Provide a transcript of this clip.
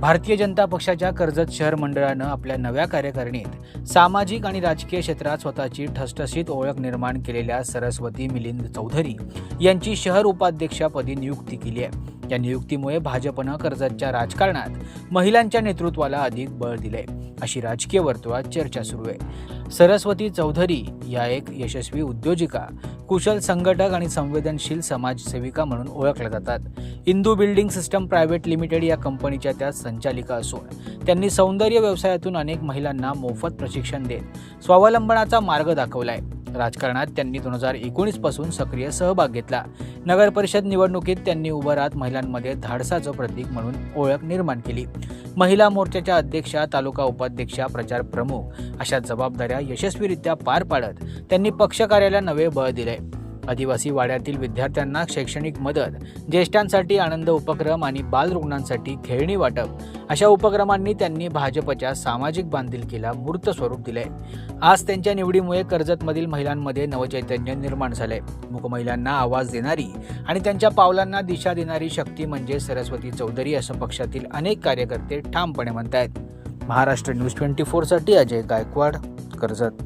भारतीय जनता पक्षाच्या कर्जत शहर मंडळानं आपल्या नव्या कार्यकारिणीत सामाजिक आणि राजकीय क्षेत्रात स्वतःची ठसठशीत ओळख निर्माण केलेल्या सरस्वती मिलिंद चौधरी यांची शहर उपाध्यक्षपदी नियुक्ती केली आहे. या नियुक्तीमुळे भाजपनं कर्जतच्या राजकारणात महिलांच्या नेतृत्वाला अधिक बळ दिले अशी राजकीय वर्तुळात चर्चा सुरू आहे. सरस्वती चौधरी या एक यशस्वी उद्योजिका कुशल संघटक आणि संवेदनशील समाजसेविका म्हणून ओळखल्या जातात. Indu building system private limited या कंपनीच्या त्या संचालिका असून त्यांनी सौंदर्य व्यवसायातून अनेक महिलांना मोफत प्रशिक्षण देत स्वावलंबनाचा मार्ग दाखवला आहे राजकारणात त्यांनी दोन हजार एकोणीसपासून सक्रिय सहभाग घेतला. नगर परिषद निवडणुकीत त्यांनी उभं राहत महिलांमध्ये धाडसाचं प्रतीक म्हणून ओळख निर्माण केली. महिला मोर्चाच्या अध्यक्षा तालुका उपाध्यक्षा प्रचार प्रमुख अशा जबाबदाऱ्या यशस्वीरित्या पार पाडत त्यांनी पक्ष कार्याला नवे बळ दिले आदिवासी वाड्यातील विद्यार्थ्यांना शैक्षणिक मदत ज्येष्ठांसाठी आनंद उपक्रम आणि बालरुग्णांसाठी खेळणी वाटप. अशा उपक्रमांनी त्यांनी भाजपच्या सामाजिक बांधिलकीला मूर्त स्वरूप दिले आज त्यांच्या निवडीमुळे कर्जतमधील महिलांमध्ये नवचैतन्य निर्माण झाले मूक महिलांना आवाज देणारी आणि त्यांच्या पावलांना दिशा देणारी शक्ती म्हणजे सरस्वती चौधरी असं पक्षातील अनेक कार्यकर्ते ठामपणे म्हणत आहेत महाराष्ट्र न्यूज ट्वेंटी फोरसाठी अजय गायकवाड कर्जत.